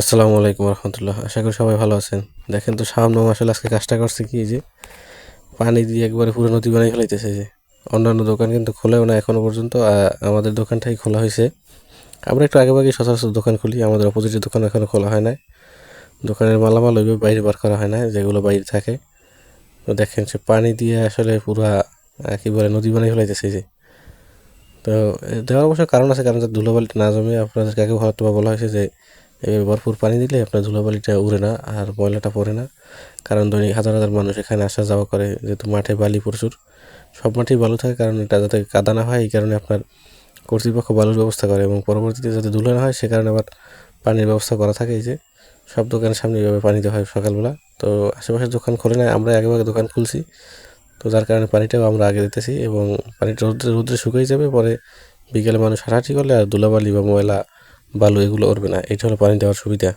আসসালামু আলাইকুম রহমতুল্লাহ। আশা করি সবাই ভালো আছেন। দেখেন তো সামনে আসলে আজকে কাজটা করছে কি যে পানি দিয়ে একবারে পুরো নদী বানিয়ে ফেলাইতেছে যে। অন্যান্য দোকান কিন্তু খোলেও না এখনও পর্যন্ত আমাদের দোকানটাই খোলা হয়েছে। আমরা একটু আগে আগে সচরাচর দোকান খুলি, আমাদের অপোজিটের দোকান এখনও খোলা হয় না দোকানের মালামাল ওইভাবে বাইরে বার করা হয় না যেগুলো বাইরে থাকে। তো দেখেন সে পানি দিয়ে আসলে পুরা কী বলে নদী বানিয়ে ফেলাইতেছে যে। তো দেওয়ার অবশ্য কারণ আছে, কারণ যে ধুলোবালিটা না জমে আপনাদেরকে আগে হয়তো বলা হয়েছে যে এভাবে ভরপুর পানি দিলে আপনার ধুলোবালিটা উড়ে না আর ময়লাটা পড়ে না। কারণ দৈনিক হাজার হাজার মানুষ এখানে আসা যাওয়া করে, যেহেতু মাঠে বালি প্রচুর। সব মাঠেই বালু থাকে, কারণ এটা যাতে কাদা না হয়, এই কারণে আপনার কর্তৃপক্ষ বালুর ব্যবস্থা করে এবং পরবর্তীতে যাতে ধুলো না হয়, সে কারণে আবার পানির ব্যবস্থা করা থাকে। এই যে সব দোকানের সামনে এইভাবে পানি দেওয়া হয় সকালবেলা। তো আশেপাশে দোকান খোলে না, আমরা আগে আগে দোকান খুলছি। তো যার কারণে পানিটাও আমরা আগে দিতেছি এবং পানিটা রোদ্রে রোদ্রে শুকিয়ে যাবে, পরে বিকেলে মানুষ হাঁটাহাঁটি করলে আর ধুলাবালি বা ময়লা বালু এগুলো উঠবে না। এটা হলো পানি দেওয়ার সুবিধা।